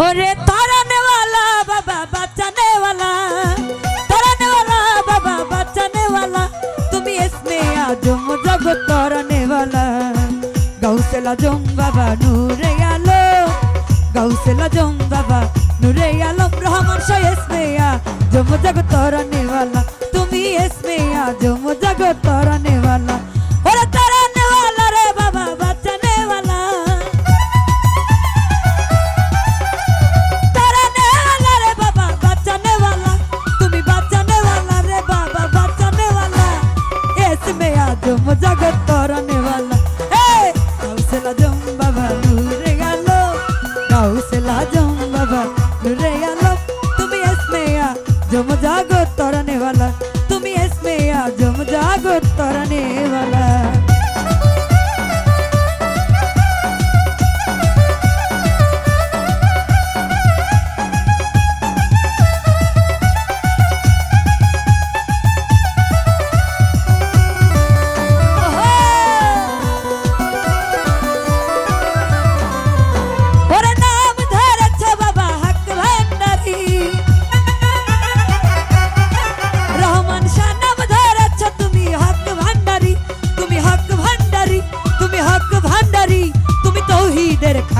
ওরে তরণওয়ালা বাবা বাঁচানেওয়ালা তরণওয়ালা বাবা বাঁচানেওয়ালা তুমি এসমে আজম জগৎ তরণেওয়ালা গৌসেলা আজম বাবা নূরে আলো। গৌসেলা আজম বাবা নূরে আলম রহমান এসমে আজম জগৎ তরণেওয়ালা তুমি এসমে আজম জগৎ তরণেওয়ালা हौसला जाऊं बाबा रे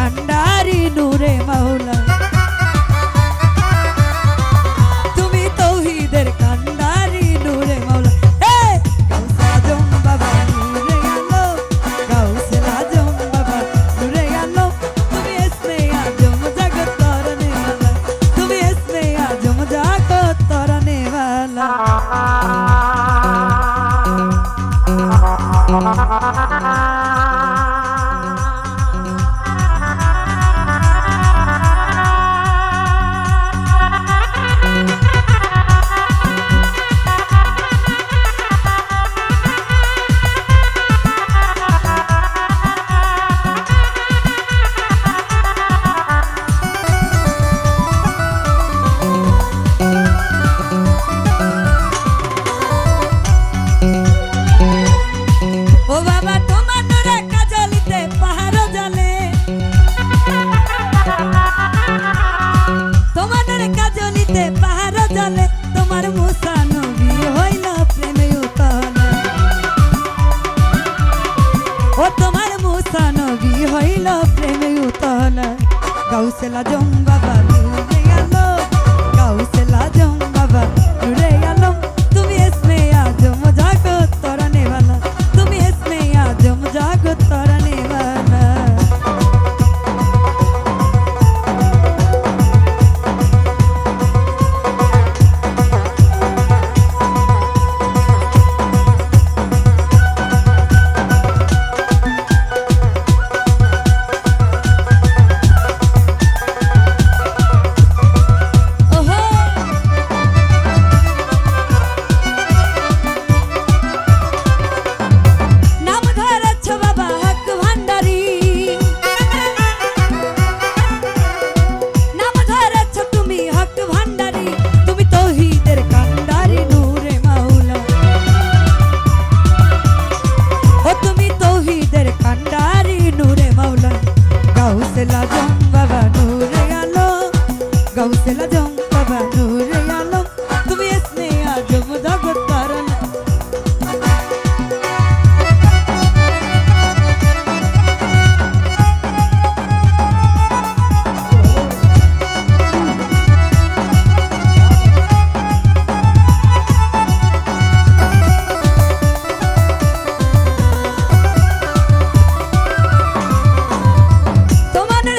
ভান্ডারি নূরে মাওলা में उताला गौ से ला जाऊंगा बाबी গৌসেলা জম বাবা নূরে আলো গৌসেলা জম Romane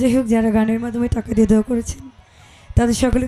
যাই হোক যারা গানের মাধ্যমে টাকা দিয়ে দেওয়া করেছেন তাদের সকলে